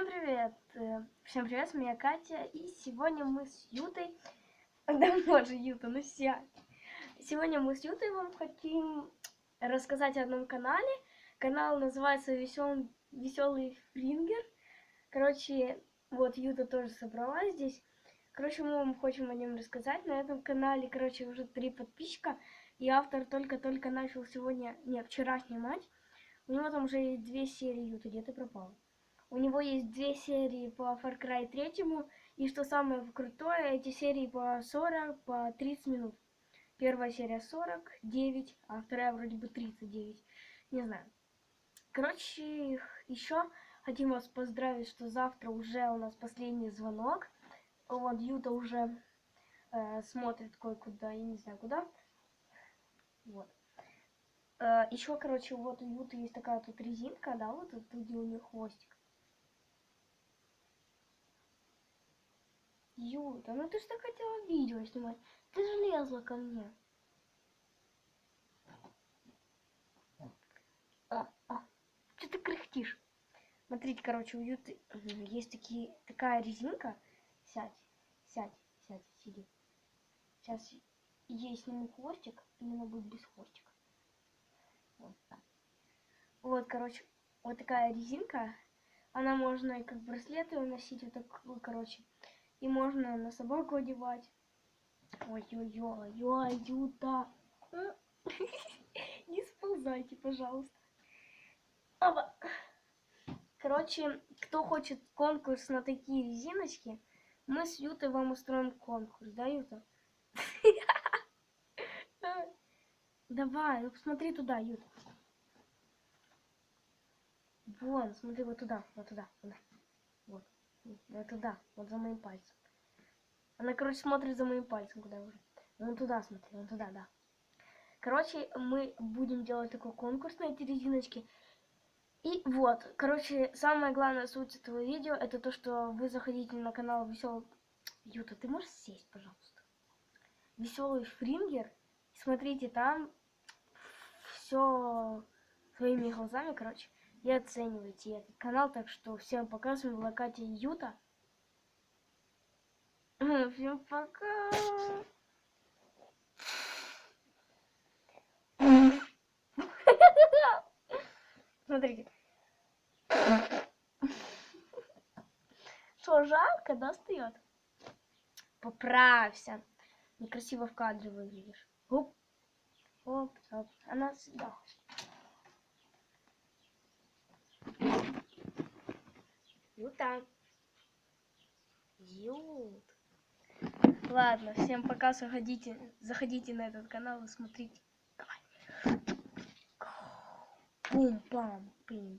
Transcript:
Всем привет! Э, Всем привет, меня Катя, и сегодня мы с Ютой... Да боже, Юта, ну сядь! Сегодня мы с Ютой вам хотим рассказать о одном канале. Канал называется Весел... Веселый Фрингер. Короче, вот Юта тоже собралась здесь. Короче, мы вам хотим о нем рассказать. На этом канале, короче, уже три подписчика. И автор только-только начал сегодня, не, вчера снимать. У него там уже две серии, Юта, где ты пропала? У него есть две серии по Far Cry 3, и что самое крутое, эти серии по 40, по 30 минут. Первая серия 49, а вторая вроде бы 39, не знаю. Короче, еще хотим вас поздравить, что завтра уже у нас последний звонок. Вот Юта уже э, смотрит кое-куда, я не знаю куда. Вот. Э, еще, короче, вот у Юты есть такая тут резинка, да, вот тут, где у нее хвостик. Юта, ну ты так хотела видео снимать. Ты же лезла ко мне. А, а, что ты кряхтишь? Смотрите, короче, у Юты есть такие, такая резинка. Сядь, сядь, сядь, сиди. Сейчас ей сниму хвостик, и она будет без хвостика. Вот, вот короче, вот такая резинка. Она можно и как браслеты носить, вот так, короче. И можно на собаку одевать. Ой-ой-ой, Юта. Не сползайте, пожалуйста. Оба. Короче, кто хочет конкурс на такие резиночки, мы с Ютой вам устроим конкурс, да, Юта? Давай, ну посмотри туда, Юта. Вон, смотри, вот туда, вот туда, туда. Вот. Туда, вот за моим пальцем. Она, короче, смотрит за моим пальцем, куда уже. Вон туда смотри, вон туда, да. Короче, мы будем делать такой конкурс на эти резиночки. И вот, короче, самая главная суть этого видео, это то, что вы заходите на канал Веселый... Юта, ты можешь сесть, пожалуйста? Веселый Фрингер. Смотрите, там все своими глазами, короче и оценивайте этот канал. Так что всем пока, с вами была Катя Юта. Всем пока. Смотрите. Что, жарко, да, встает? Поправься. Некрасиво в кадре выглядишь. Оп, оп, оп. Она сюда. Юта. Ют. Ладно, всем пока, заходите, заходите на этот канал и смотрите. Давай. Пум-пам, пим